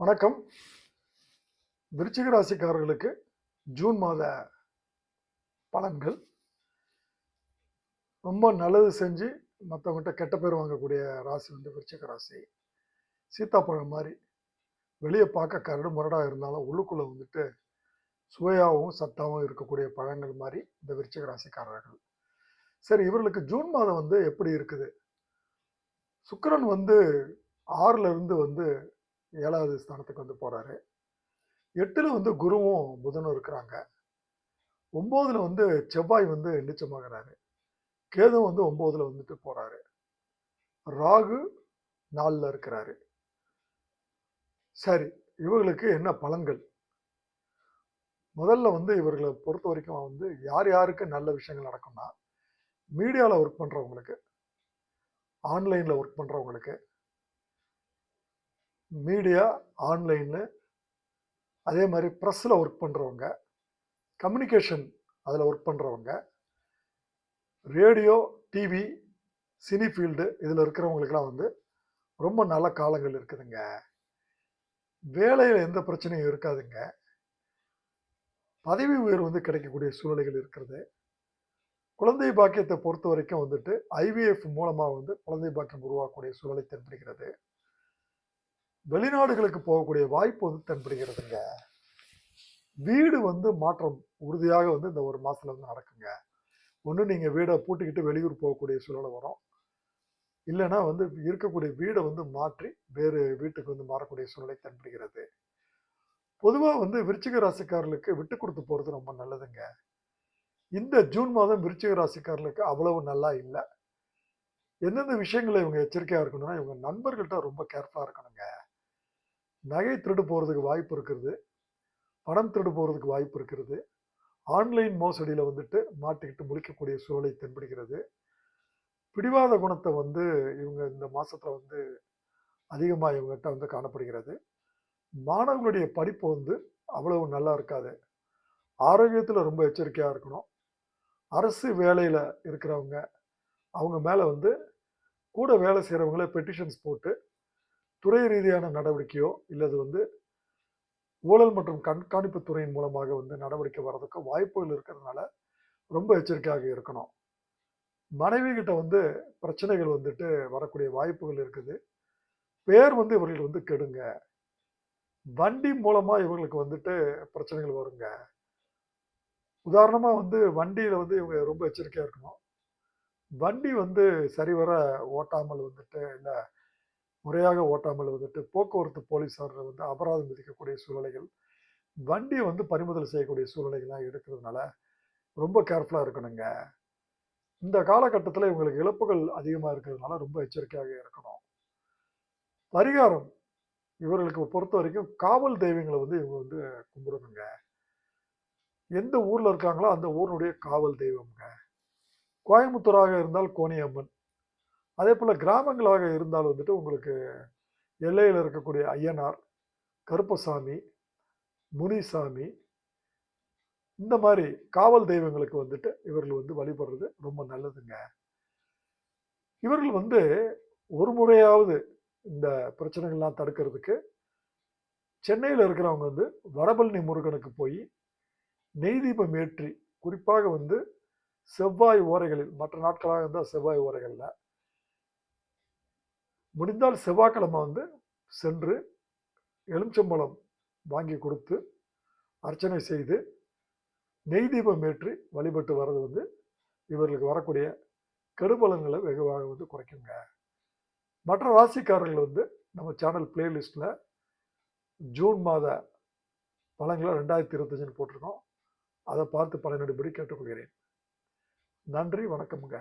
வணக்கம். விருச்சிக ராசிக்காரர்களுக்கு ஜூன் மாத பலன்கள். ரொம்ப நல்லது செஞ்சு மற்றவங்ககிட்ட கெட்ட பேர் வாங்கக்கூடிய ராசி வந்து விருச்சிக ராசி. சீத்தாப்பழம் மாதிரி வெளியே பார்க்க கரடு முரடாக இருந்தாலும் உள்ளுக்குள்ளே வந்துட்டு சுவையாகவும் சத்தாகவும் இருக்கக்கூடிய பழங்கள் மாதிரி இந்த விருச்சிக ராசிக்காரர்கள். சரி இவர்களுக்கு ஜூன் மாதம் வந்து எப்படி இருக்குது? சுக்கரன் வந்து ஆறுலேருந்து வந்து ஏழாவது ஸ்தானத்துக்கு வந்து போகிறாரு எட்டில் வந்து குருவும் புதனும் இருக்கிறாங்க. ஒம்போதில் வந்து செவ்வாய் வந்து நிச்சயமாகிறாரு கேது வந்து ஒம்போதில் வந்துட்டு போகிறாரு ராகு நாலில் இருக்கிறாரு. சரி இவர்களுக்கு என்ன பலன்கள்? முதல்ல வந்து இவர்களை பொறுத்த வரைக்கும் வந்து யார் யாருக்கு நல்ல விஷயங்கள் நடக்கும்னா மீடியாவில் ஒர்க் பண்ணுறவங்களுக்கு ஆன்லைனில் ஒர்க் பண்ணுறவங்களுக்கு மீடியா ஆன்லைனில் அதே மாதிரி ப்ரெஸ்ஸில் ஒர்க் பண்ணுறவங்க கம்யூனிகேஷன் அதில் ஒர்க் பண்ணுறவங்க ரேடியோ டிவி சினி ஃபீல்டு இதில் இருக்கிறவங்களுக்கெல்லாம் வந்து ரொம்ப நல்ல காலங்கள் இருக்குதுங்க. வேலையில் எந்த பிரச்சனையும் இருக்காதுங்க. பதவி உயர்வு வந்து கிடைக்கக்கூடிய சூழ்நிலைகள் இருக்கிறது. குழந்தை பாக்கியத்தை பொறுத்த வரைக்கும் வந்துட்டு ஐவிஎஃப் மூலமாக வந்து குழந்தை பாக்கியம் உருவாக்கக்கூடிய சூழலை தென்படுகிறது. வெளிநாடுகளுக்கு போகக்கூடிய வாய்ப்பு வந்து தென்படுகிறதுங்க. வீடு வந்து மாற்றம் உறுதியாக வந்து இந்த ஒரு மாதத்தில் வந்து நடக்குங்க. ஒன்று நீங்கள் வீடை பூட்டிக்கிட்டு வெளியூர் போகக்கூடிய சூழலை வரும். இல்லைன்னா வந்து இருக்கக்கூடிய வீடை வந்து மாற்றி வேறு வீட்டுக்கு வந்து மாறக்கூடிய சூழ்நிலை தென்படுகிறது. பொதுவாக வந்து விருச்சிக ராசிக்காரர்களுக்கு விட்டு கொடுத்து போகிறது ரொம்ப நல்லதுங்க. இந்த ஜூன் மாதம் விருச்சிக ராசிக்காரர்களுக்கு அவ்வளவு நல்லா இல்லை. எந்தெந்த விஷயங்களை இவங்க எச்சரிக்கையாக இருக்கணும்னா இவங்க நண்பர்கள்ட்ட ரொம்ப கேர்ஃபுல்லாக இருக்கணுங்க. நகை திருடு போகிறதுக்கு வாய்ப்பு இருக்கிறது பணம் திருடு போகிறதுக்கு வாய்ப்பு இருக்கிறது ஆன்லைன் மோசடியில் வந்துட்டு மாட்டிக்கிட்டு முழிக்கக்கூடிய சூழலை தென்படுகிறது. பிடிவாத குணத்தை வந்து இவங்க இந்த மாதத்தில் வந்து அதிகமாக இவங்ககிட்ட வந்து காணப்படுகிறது. மாணவர்களுடைய படிப்பு வந்து அவ்வளவு நல்லா இருக்காது. ஆரோக்கியத்தில் ரொம்ப எச்சரிக்கையாக இருக்கணும். அரசு வேலையில் இருக்கிறவங்க அவங்க மேலே வந்து கூட வேலை செய்கிறவங்கள பெட்டிஷன்ஸ் போட்டு துறை ரீதியான நடவடிக்கையோ இல்லது வந்து ஊழல் மற்றும் கண்காணிப்பு துறையின் மூலமாக வந்து நடவடிக்கை வர்றதுக்கு வாய்ப்புகள் இருக்கிறதுனால ரொம்ப எச்சரிக்கையாக இருக்கணும். மனைவி கிட்ட வந்து பிரச்சனைகள் வந்துட்டு வரக்கூடிய வாய்ப்புகள் இருக்குது. பேர் வந்து இவர்கள் வந்து கெடுங்க. வண்டி மூலமா இவங்களுக்கு வந்துட்டு பிரச்சனைகள் வருங்க. உதாரணமா வந்து வண்டியில வந்து இவங்க ரொம்ப எச்சரிக்கையா இருக்கணும். வண்டி வந்து சரிவர ஓட்டாமல் வந்துட்டு இல்லை முறையாக ஓட்டாமல் வந்துட்டு போக்குவரத்து போலீஸார் வந்து அபராதம் விதிக்கக்கூடிய சூழ்நிலைகள் வண்டியை வந்து பறிமுதல் செய்யக்கூடிய சூழ்நிலைகள்லாம் இருக்கிறதுனால ரொம்ப கேர்ஃபுல்லாக இருக்கணுங்க. இந்த காலகட்டத்தில் இவங்களுக்கு இழப்புகள் அதிகமாக இருக்கிறதுனால ரொம்ப எச்சரிக்கையாக இருக்கணும். பரிகாரம் இவர்களுக்கு பொறுத்த வரைக்கும் காவல் தெய்வங்களை வந்து இவங்க வந்து கும்பிடணுங்க. எந்த ஊரில் இருக்காங்களோ அந்த ஊரினுடைய காவல் தெய்வம்ங்க. கோயம்புத்தூராக இருந்தால் கோணியம்மன் அதே போல் கிராமங்களாக இருந்தால் வந்துட்டு உங்களுக்கு எல்லையில் இருக்கக்கூடிய ஐயனார் கருப்பசாமி முனிசாமி இந்த மாதிரி காவல் தெய்வங்களுக்கு வந்துட்டு இவர்கள் வந்து வழிபடுறது ரொம்ப நல்லதுங்க. இவர்கள் வந்து ஒரு முறையாவது இந்த பிரச்சனைகள்லாம் தடுக்கிறதுக்கு சென்னையில் இருக்கிறவங்க வந்து வடபழனி முருகனுக்கு போய் நெய் தீபம் ஏற்றி குறிப்பாக வந்து செவ்வாய் ஓரைகளில் மற்ற நாட்களாக இருந்தால் செவ்வாய் ஓரைகளில் முடிந்தால் செவ்வாய்க்கிழமை வந்து சென்று எலுமிச்சம்பழம் வாங்கி கொடுத்து அர்ச்சனை செய்து நெய் தீபம் ஏற்றி வழிபட்டு வர்றது வந்து இவர்களுக்கு வரக்கூடிய கெடுபலன்களை வெகுவாக வந்து குறைக்குங்க. மற்ற ராசிக்காரர்கள் வந்து நம்ம சேனல் பிளேலிஸ்ட்டில் ஜூன் மாத பழங்களை ரெண்டாயிரத்தி இருபத்தஞ்சுன்னு போட்டிருக்கோம். அதை பார்த்து பலனடிப்படி கேட்டுக்கொள்கிறேன். நன்றி வணக்கமுங்க.